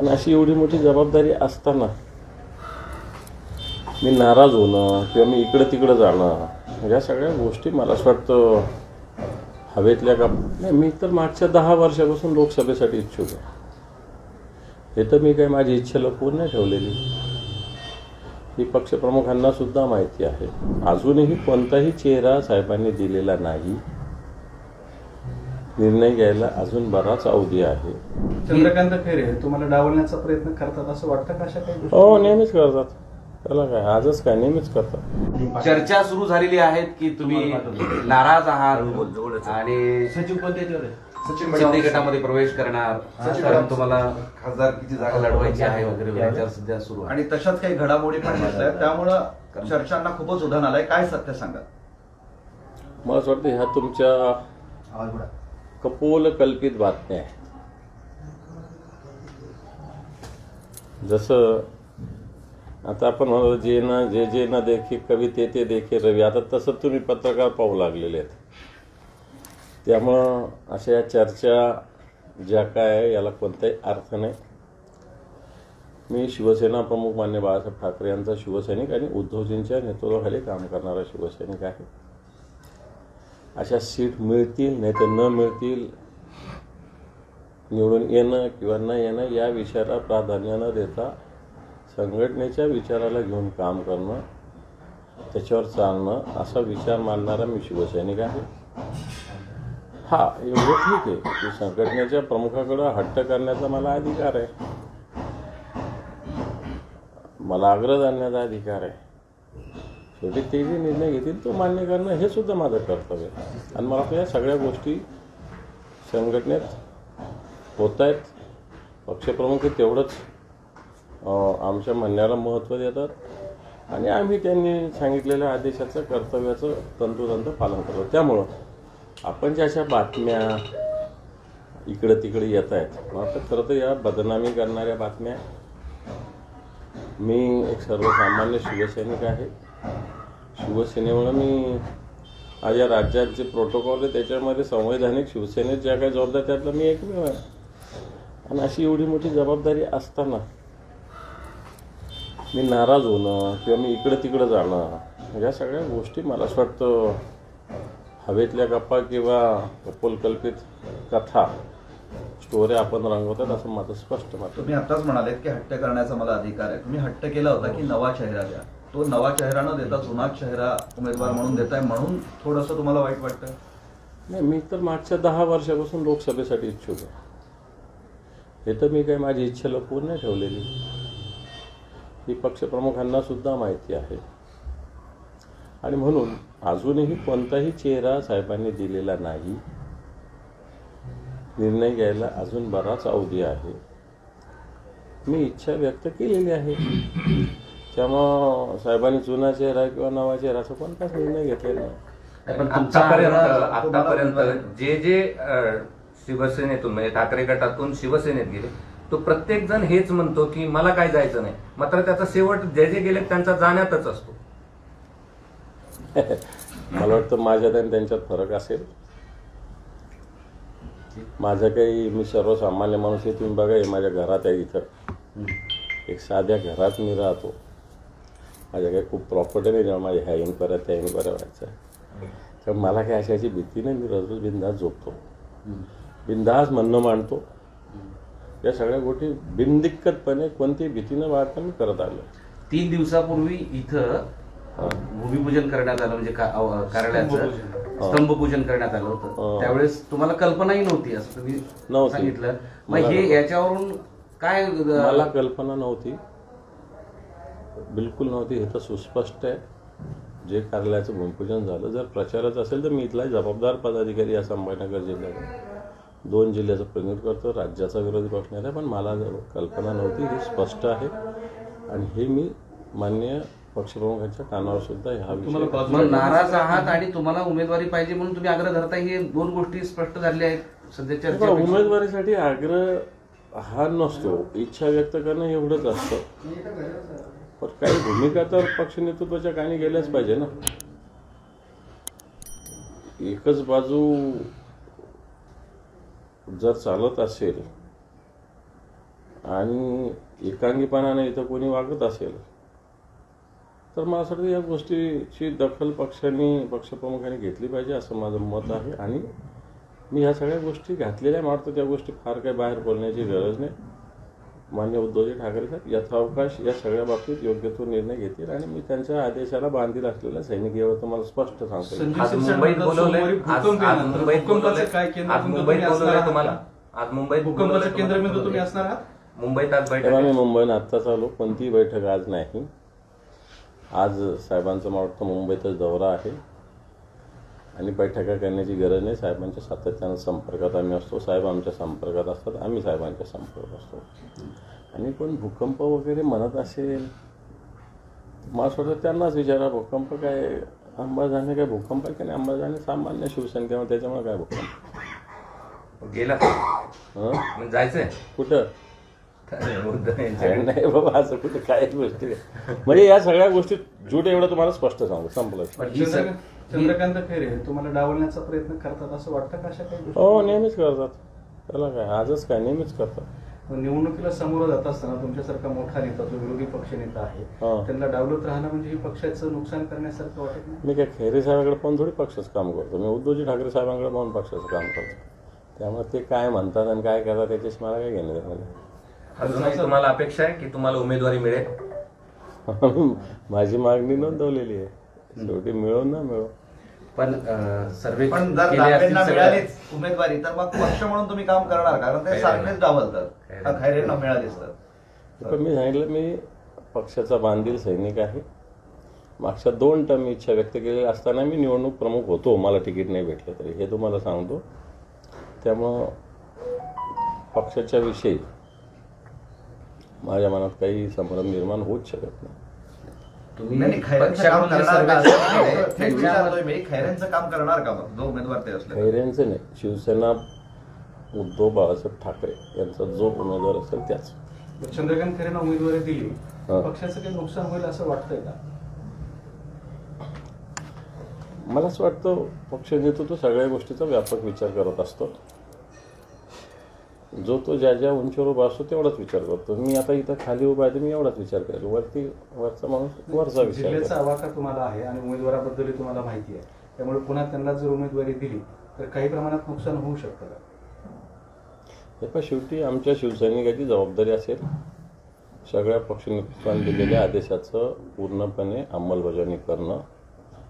आणि अशी एवढी मोठी जबाबदारी असताना मी नाराज होणं किंवा मी इकडं तिकडं जाणं या सगळ्या गोष्टी मला असं वाटतं हवेतल्या का नाही मी तर मागच्या दहा वर्षापासून लोकसभेसाठी इच्छुक आहे. हे तर मी काही माझी इच्छा लपवून नाही ठेवलेली. ही पक्षप्रमुखांना सुद्धा माहिती आहे. अजूनही कोणताही चेहरा साहेबांनी दिलेला नाही. निर्णय घ्यायला अजून बराच अवधी आहे. चंद्रकांत खैरे तुम्हाला डावलण्याचा प्रयत्न करतात असं वाटतं का अशा काही? हो नेहमीच करतात. त्याला काय आजच काय नेहमीच करतात. चर्चा सुरू झालेली आहेत की तुम्ही नाराज आहात आणि सचिन पण त्याच्यावर आहे. सचिन शिंदे गटामध्ये प्रवेश करणार. कारण तुम्हाला खासदारकीची जागा लढवायची आहे वगैरे वगैरे चर्चा सध्या सुरू आहे. आणि तशाच काही घडामोडी पण आहेत. त्यामुळं चर्चांना खूपच उधाण आलंय. काय सत्य सांगा मला असं वाटतं ह्या तुमच्या कपोल कल्पित बातम्या आहेत. जसं आता आपण म्हणतो जे ना जे जे ना देखे कवी ते ते देखे रवी आता तसं तुम्ही पत्रकार पाहू लागलेले आहेत. त्यामुळं अशा या चर्चा ज्या काय आहे याला कोणताही अर्थ नाही. मी शिवसेना प्रमुख मान्य बाळासाहेब ठाकरे यांचा शिवसैनिक आणि उद्धवजींच्या नेतृत्वाखाली काम करणारा शिवसैनिक आहे. अशा सीट मिळतील नाही तर न मिळतील निवडून येणं किंवा न येणं या विषयाला प्राधान्य न देता संघटनेच्या विचाराला घेऊन काम करणं त्याच्यावर चालणं असा विचार मांडणारा मी शिवसैनिक आहे. हा एवढं ठीक आहे. की संघटनेच्या प्रमुखाकडं हट्ट करण्याचा मला अधिकार आहे. मला आग्रह जाणण्याचा अधिकार आहे. शेवटी ते जे निर्णय घेतील तो मान्य करणं हे सुद्धा माझं कर्तव्य आहे. आणि मला वाटतं या सगळ्या गोष्टी संघटनेत होत आहेत पक्षप्रमुख हे तेवढंच आमच्या म्हणण्याला महत्त्व देतात. आणि आम्ही त्यांनी सांगितलेल्या आदेशाचं कर्तव्याचं तंतोतंत पालन करतो. त्यामुळं आपण ज्या अशा बातम्या इकडं तिकडे येत आहेत मला वाटतं खरं तर या बदनामी करणाऱ्या बातम्या मी एक सर्वसामान्य शिवसैनिक आहे. शिवसेनेमुळे मी आज या राज्यात जे प्रोटोकॉल आहे त्याच्यामध्ये संवैधानिक शिवसेनेत ज्या काही जबाबदार त्यातलं मी एकमेव आहे. आणि अशी एवढी मोठी जबाबदारी असताना मी नाराज होणं किंवा मी इकडं तिकडं जाणं या सगळ्या गोष्टी मला असं वाटतं हवेतल्या गप्पा किंवा कपोलकल्पित कथा स्टोऱ्या आपण रंगवतात असं माझं स्पष्ट मत तुम्ही आताच म्हणालेत की हट्ट करण्याचा मला अधिकार आहे. तुम्ही हट्ट केला होता की नवा चेहरा द्या. तो नवा चेहरा न देता जुना चेहरा उमेदवार म्हणून देताय म्हणून थोडंसं तुम्हाला वाईट वाटतं? नाही मी तर मागच्या दहा वर्षापासून लोकसभेसाठी इच्छुक आहे. हे तर मी काही माझी इच्छा लपवून नाही. ठेवलेली ही पक्षप्रमुखांना सुद्धा माहिती आहे. आणि म्हणून अजूनही कोणताही चेहरा साहेबांनी दिलेला नाही. निर्णय घ्यायला अजून बराच अवधी आहे. मी इच्छा व्यक्त केलेली आहे. त्यामुळं साहेबांनी जुना चेहरा किंवा नवा चेहरा असं कोणताच निर्णय घेतलेला नाही. पण आतापर्यंत जे जे अ, शिवसेनेतून म्हणजे ठाकरे गटातून शिवसेनेत गेले तो प्रत्येक जण हेच म्हणतो की मला काय जायचं नाही. मात्र त्याचा शेवट जे जे गेले त्यांचा जाण्यातच असतो. मला वाटतं माझ्यात आणि त्यांच्यात फरक असेल. माझं काही मी सर्वसामान्य माणूस आहे तुम्ही बघा हे माझ्या घरात आहे इथं. एक साध्या घरात मी राहतो. माझ्या काही खूप प्रॉपर्टी नाही जेव्हा माझ्या ह्याईन परत त्याईन बरं व्हायचं. तर मला काही अशाची भीती नाही मी रोज बिंदास झोपतो. बिंदास म्हणणं मांडतो. या सगळ्या गोष्टी बिनदिक्कतपणे कोणतीही भीती न वाटता मी करत आलो. तीन दिवसापूर्वी इथं भूमिपूजन करण्यात आलं म्हणजे कार्यालयाचं स्तंभपूजन. करण्यात आलं होतं. हो. त्यावेळेस तुम्हाला कल्पनाही नव्हती असं तुम्ही नव्हती. सांगितलं. मग हे. याच्यावरून काय मला कल्पना नव्हती. बिलकुल नव्हती. हे तर सुस्पष्ट आहे. जे कार्यालयाचं भूमिपूजन झालं. जर प्रचारच असेल तर मी इथला जबाबदार पदाधिकारी या संभाजीनगर जिल्ह्यात दोन जिल्ह्याचं प्रतिनिधित्व करतो. राज्याचा विरोधी पक्ष नाही पण मला जर कल्पना नव्हती ही स्पष्ट आहे. आणि हे मी मान्य पक्षप्रमुखांच्या कानावर सुद्धा विषयी मग नाराज आहात आणि तुम्हाला उमेदवारी पाहिजे म्हणून तुम्ही आग्रह धरताय. हे दोन गोष्टी स्पष्ट झालेल्या आहेत सध्या बघा, चर्चा उमेदवारीसाठी आग्रह हा नसतो. इच्छा व्यक्त करणं एवढंच असतं. पण काही भूमिका तर पक्ष नेतृत्वाच्या काही गेल्याच पाहिजे ना. एकच बाजू जर चालत असेल आणि एकांगीपणाने इथं कोणी वागत असेल तर मला असं वाटतं या गोष्टीची दखल पक्षांनी पक्षप्रमुखांनी घेतली पाहिजे असं माझं मत आहे. आणि मी ह्या सगळ्या गोष्टी घातलेल्या मारतो त्या गोष्टी फार काही बाहेर बोलण्याची गरज नाही. मान्य उद्धवजी ठाकरे साहेब यथावकाश या सगळ्या बाबतीत योग्य तो निर्णय घेतील आणि मी त्यांच्या आदेशाला बांधील असलेला सैनिक एवढं तुम्हाला स्पष्ट सांगतो. आज मुंबईत बोलवलंय. आज भूकंपाचं काय केंद्र मुंबईत तुम्ही असणार आहात? तुम्हाला. तुम्हाला. आज बैठक मी. मुंबईनं आत्ताच आलो. कोणतीही बैठक आज नाही. आज साहेबांचा मला वाटतं मुंबईतच दौरा आहे. आणि बैठका करण्याची गरज नाही. साहेबांच्या सातत्यानं संपर्कात आम्ही असतो. साहेब आमच्या संपर्कात असतात. आम्ही साहेबांच्या संपर्कात असतो. आणि कोण भूकंप वगैरे म्हणत असेल मला असं वाटतं त्यांनाच विचारा भूकंप काय अंबाजाने काय भूकंप आहे की नाही? अंबाजाने सामान्य तेव्हा त्याच्यामुळे काय भूकंप? गेला. हं? जायचंय. कुठं? उद्धव यांच्याकडे. नाही. बाबा असं कुठे? काय गोष्टी. म्हणजे या सगळ्या गोष्टी झूट एवढं तुम्हाला स्पष्ट सांगू संपलं. चंद्रकांत खैरे तुम्हाला डावलण्याचा प्रयत्न करतात असं वाटतं का अशा काही हो नेहमीच करतात. त्याला काय आजच काय नेहमीच करतात. निवडणुकीला समोर जात असताना तुमच्यासारखा मोठा नेता जो विरोधी पक्ष नेता आहे हा. त्यांना डावलत राहणं म्हणजे ही पक्षाचं नुकसान करण्यासारखं वाटत नाही? मी काय खैरे साहेबांकडे पाहून थोडी पक्षाचं काम करतो. मी उद्धवजी ठाकरे साहेबांकडे पाहून पक्षाचं काम करतो. त्यामुळे ते काय म्हणतात आणि काय करतात त्याच्याशी मला काय घेणं देणं नाही. अजूनही तुम्हाला अपेक्षा आहे की तुम्हाला उमेदवारी मिळेल? माझी मागणी नोंदवलेली आहे. शेवटी मिळो ना मिळो. पण सर्वे पण जर केले असतील दानवेंना सगळ्या- मिळालीच उमेदवारी तर मग पक्ष म्हणून तुम्ही काम करणार? कारण ते सारखेच डावलतात. का खैरेंना मिळालीच तर पण मी सांगितलं मी पक्षाचा बांधील सैनिक आहे. मागच्या दोन टर्म इच्छा व्यक्त केलेली असताना मी निवडणूक प्रमुख होतो. मला तिकीट नाही भेटलं तरी. हे तुम्हाला सांगतो. त्यामुळं पक्षाच्या विषयी माझ्या मनात काही संभ्रम निर्माण होऊच शकत नाही. तुम्ही काम करणार का? सर्वे केले, थेट त्याच्यावर- विचारतोय मी खैरेंचं काम करणार का मग जो उमेदवार ते असले तर? खैरेंचं नाही. शिवसेना उद्धव बाळासाहेब ठाकरे यांचा जो उमेदवार असेल त्याच. चंद्रकांत खैरेंना उमेदवारी दिली. हा. पक्षाचं काही नुकसान होईल असं वाटतंय का? मला असं वाटतं पक्ष नेतृत्व सगळ्या गोष्टीचा व्यापक विचार करत असतो. जो तो ज्या ज्या उंचीवर उभा असतो तेवढाच विचार करतो. मी आता इथं खाली उभा आहे तर मी एवढाच विचार करेल. वरती वरचा माणूस वरचा विचार जिल्ह्याचा आवाका तुम्हाला आहे आणि उमेदवाराबद्दलही तुम्हाला माहिती आहे. त्यामुळे पुन्हा त्यांना जर उमेदवारी दिली तर काही प्रमाणात नुकसान होऊ शकतं का? हे पण शेवटी आमच्या शिवसैनिकाची जबाबदारी असेल. सगळ्या पक्ष नेतृत्वाने दिलेल्या आदेशाचं पूर्णपणे अंमलबजावणी करणं.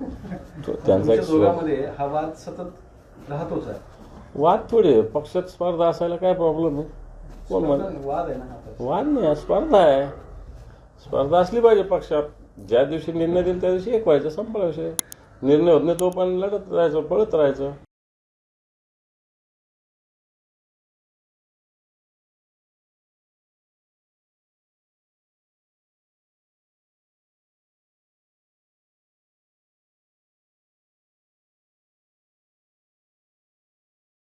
त्यांचा तुमच्या दोघांमध्ये हा वाद सतत राहतोच आहे. वाद थोडे. पक्षात स्पर्धा असायला काय प्रॉब्लेम आहे? कोण म्हण वाद आहे ना हा तर. वाद नाही स्पर्धा आहे. स्पर्धा असली पाहिजे पक्षात. ज्या दिवशी निर्णय देईल त्या दिवशी एक व्हायचं संपला विषय. निर्णय होत नाही तो पण लढत राहायचं पळत राहायचं.